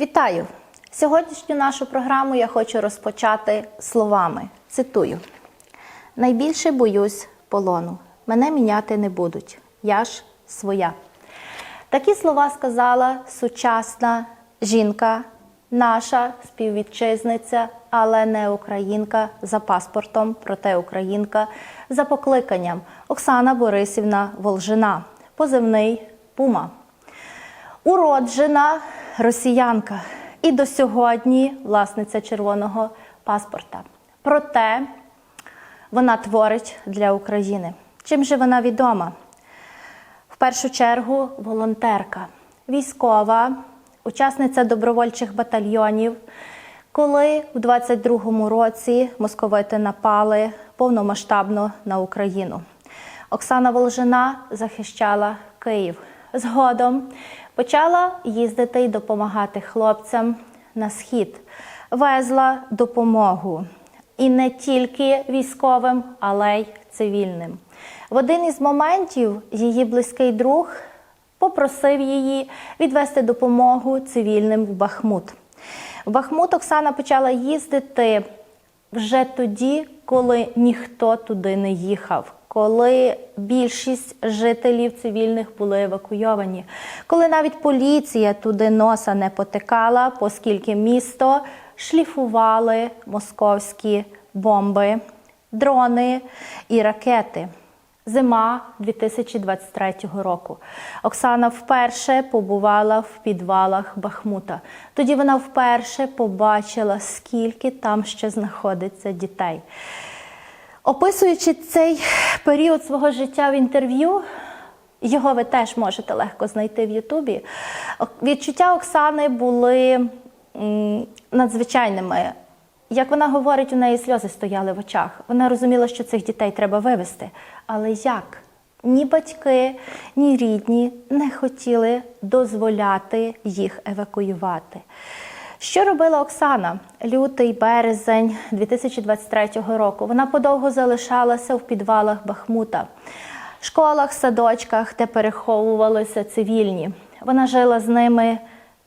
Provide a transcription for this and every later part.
Вітаю! Сьогоднішню нашу програму я хочу розпочати словами. Цитую: Найбільше боюсь полону. Мене міняти не будуть. Я ж своя. Такі слова сказала сучасна жінка, наша співвітчизниця, але не українка за паспортом, проте українка за покликанням Оксана Борисівна Волжина, позивний Пума. Уроджена росіянка і до сьогодні власниця червоного паспорта. Проте вона творить для України. Чим же вона відома? В першу чергу волонтерка, військова, учасниця добровольчих батальйонів. Коли у 22-му році московити напали повномасштабно на Україну, Оксана Волжина захищала Київ. Згодом почала їздити і допомагати хлопцям на схід, везла допомогу і не тільки військовим, але й цивільним. В один із моментів її близький друг попросив її відвести допомогу цивільним в Бахмут. В Бахмут Оксана почала їздити вже тоді, коли ніхто туди не їхав. Коли більшість жителів цивільних були евакуйовані, коли навіть поліція туди носа не потикала, оскільки місто шліфували московські бомби, дрони і ракети. Зима 2023 року. Оксана вперше побувала в підвалах Бахмута. Тоді вона вперше побачила, скільки там ще знаходиться дітей. Описуючи цей період свого життя в інтерв'ю, його ви теж можете легко знайти в Ютубі. Відчуття Оксани були надзвичайними. Як вона говорить, у неї сльози стояли в очах. Вона розуміла, що цих дітей треба вивезти. Але як? Ні батьки, ні рідні не хотіли дозволяти їх евакуювати. Що робила Оксана? Лютий березень 2023 року. Вона подовго залишалася в підвалах Бахмута, школах, садочках, де переховувалися цивільні. Вона жила з ними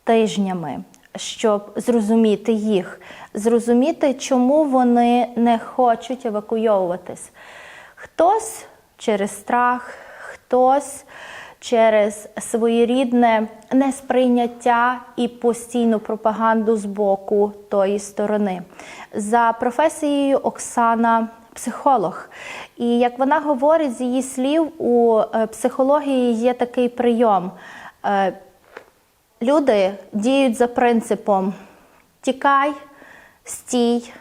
тижнями, щоб зрозуміти їх, зрозуміти, чому вони не хочуть евакуйовуватись. Хтось через страх, хтось через своєрідне несприйняття і постійну пропаганду з боку тої сторони. За професією Оксана психолог. І як вона говорить з її слів, у е, психології є такий прийом. Е, Люди діють за принципом тікай, стій,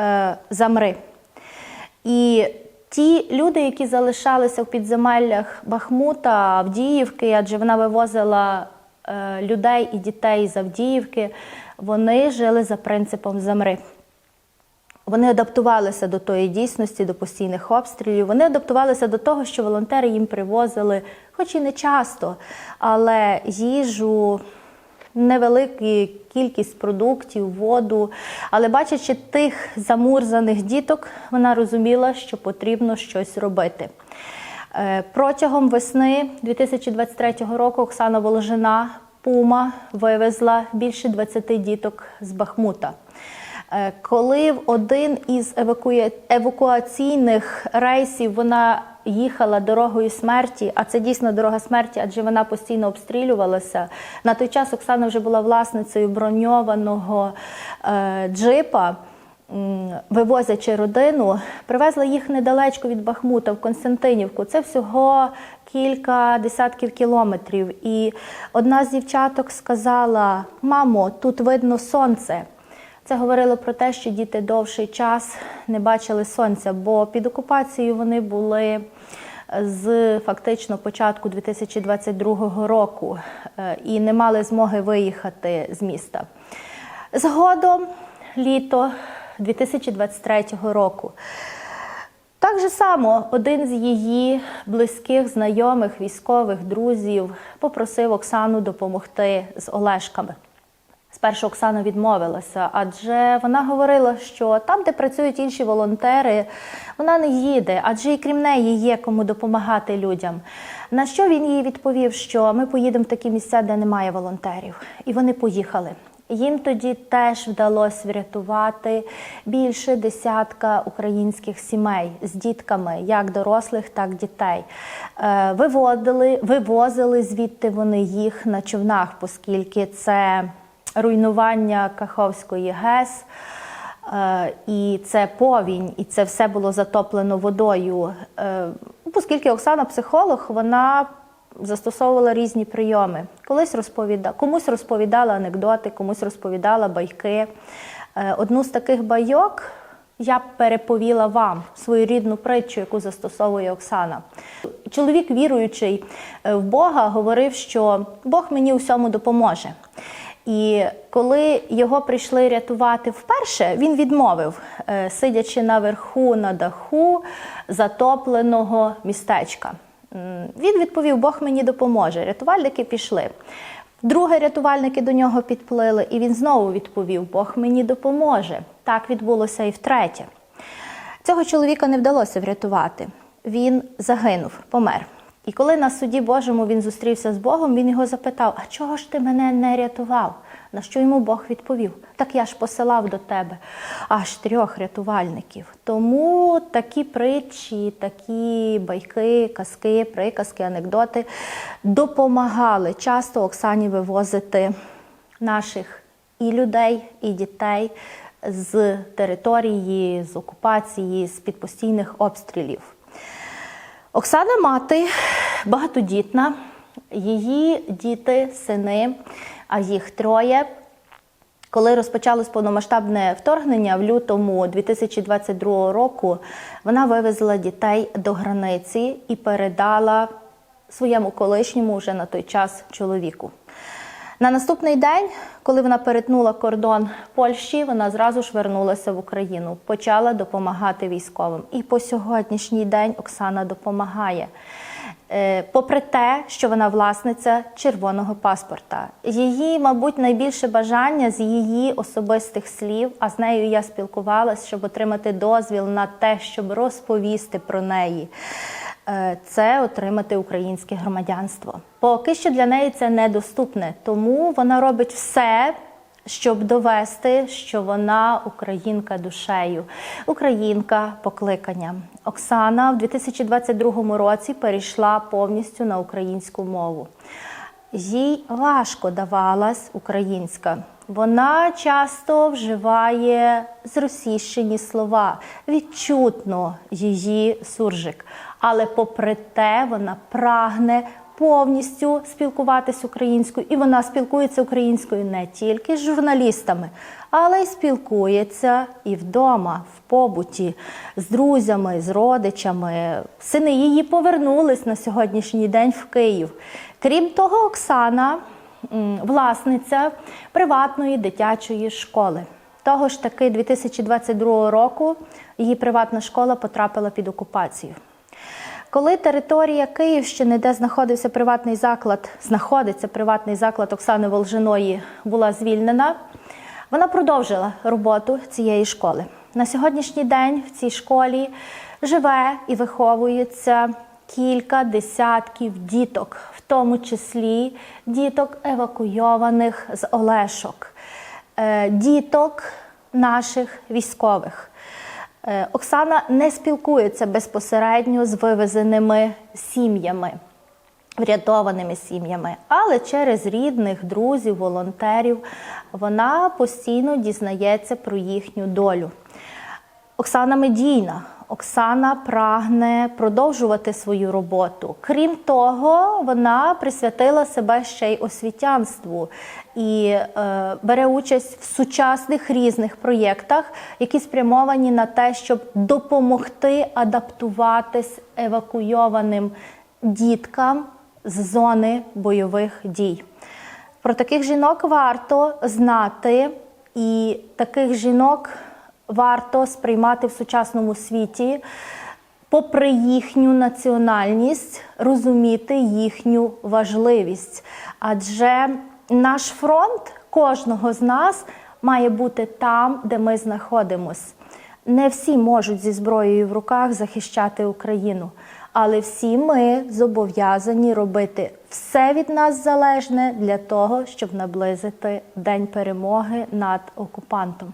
е, замри. І ті люди, які залишалися в підземеллях Бахмута, Авдіївки, адже вона вивозила е, людей і дітей з Авдіївки, вони жили за принципом замри. Вони адаптувалися до тої дійсності, до постійних обстрілів. Вони адаптувалися до того, що волонтери їм привозили, хоч і не часто, але їжу, невелику кількість продуктів, воду. Але бачачи тих замурзаних діток, вона розуміла, що потрібно щось робити. Е, Протягом весни 2023 року Оксана Воложина Пума вивезла більше 20 діток з Бахмута. Е, Коли в один із евакуаційних рейсів вона їхала дорогою смерті, а це дійсно дорога смерті, адже вона постійно обстрілювалася. На той час Оксана вже була власницею броньованого е, джипа. Вивозячи родину, привезла їх недалечко від Бахмута в Константинівку. Це всього кілька десятків кілометрів. І одна з дівчаток сказала: Мамо, тут видно сонце. Це говорило про те, що діти довший час не бачили сонця, бо під окупацією вони були з фактично початку 2022 року е, і не мали змоги виїхати з міста. Згодом літо 2023 року. Так же само один з її близьких знайомих, військових, друзів попросив Оксану допомогти з Олешками. Спершу Оксана відмовилася, адже вона говорила, що там, де працюють інші волонтери, вона не їде, адже і крім неї є кому допомагати людям. На що він їй відповів, що ми поїдемо в такі місця, де немає волонтерів. І вони поїхали. Їм тоді теж вдалося врятувати більше десятка українських сімей з дітками, як дорослих, так і дітей. Е, Виводили, вивозили звідти вони їх на човнах, оскільки це руйнування Каховської ГЕС. Е, І це повінь, і це все було затоплено водою. Е, Оскільки Оксана психолог, вона застосовувала різні прийоми. Колись розповіда... комусь розповідала анекдоти, комусь розповідала байки. Е, Одну з таких байок я переповіла вам свою рідну притчу, яку застосовує Оксана. Чоловік, віруючий в Бога, говорив, що Бог мені у всьому допоможе. І коли його прийшли рятувати вперше, він відмовив, е, сидячи наверху на даху затопленого містечка. Він відповів: Бог мені допоможе. Рятувальники пішли. Вдруге рятувальники до нього підплили, і він знову відповів: Бог мені допоможе. Так відбулося і втретє. Цього чоловіка не вдалося врятувати. Він загинув, помер. І коли на суді Божому він зустрівся з Богом, він його запитав: А чого ж ти мене не рятував? На що йому Бог відповів? Так я ж посилав до тебе аж трьох рятувальників. Тому такі притчі, такі байки, казки, приказки, анекдоти допомагали часто Оксані вивозити наших і людей, і дітей з території, з окупації, з під постійних обстрілів. Оксана мати багатодітна, її діти, сини, а їх троє. Коли розпочалось повномасштабне вторгнення в лютому 2022 року, вона вивезла дітей до границі і передала своєму колишньому вже на той час чоловіку. На наступний день, коли вона перетнула кордон Польщі, вона зразу ж вернулася в Україну, почала допомагати військовим. І по сьогоднішній день Оксана допомагає. Е, Попри те, що вона власниця червоного паспорта, її, мабуть, найбільше бажання з її особистих слів, а з нею я спілкувалася, щоб отримати дозвіл на те, щоб розповісти про неї. Е, Це отримати українське громадянство. Поки що для неї це недоступне, тому вона робить все, щоб довести, що вона українка душею, українка покликанням. Оксана в 2022 році перейшла повністю на українську мову. Їй важко давалась українська. Вона часто вживає зросійщені слова, відчутно її суржик. Але попри те, вона прагне повністю спілкуватись українською, і вона спілкується українською не тільки з журналістами, але й спілкується і вдома, в побуті, з друзями, з родичами. Сини її повернулись на сьогоднішній день в Київ. Крім того, Оксана власниця приватної дитячої школи. Того ж таки 2022 року її приватна школа потрапила під окупацію. Коли територія Київщини, де знаходився приватний заклад, знаходиться приватний заклад Оксани Волжиної, була звільнена, вона продовжила роботу цієї школи. На сьогоднішній день в цій школі живе і виховується кілька десятків діток, в тому числі діток евакуйованих з Олешок, е, діток наших військових. Е, Оксана не спілкується безпосередньо з вивезеними сім'ями, врятованими сім'ями, але через рідних, друзів, волонтерів вона постійно дізнається про їхню долю. Оксана медійна. Оксана прагне продовжувати свою роботу. Крім того, вона присвятила себе ще й освітянству і е, бере участь в сучасних різних проєктах, які спрямовані на те, щоб допомогти адаптуватись евакуйованим діткам з зони бойових дій. Про таких жінок варто знати, і таких жінок варто сприймати в сучасному світі, попри їхню національність, розуміти їхню важливість. Адже наш фронт кожного з нас має бути там, де ми знаходимось. Не всі можуть зі зброєю в руках захищати Україну, але всі ми зобов'язані робити все від нас залежне для того, щоб наблизити День перемоги над окупантом.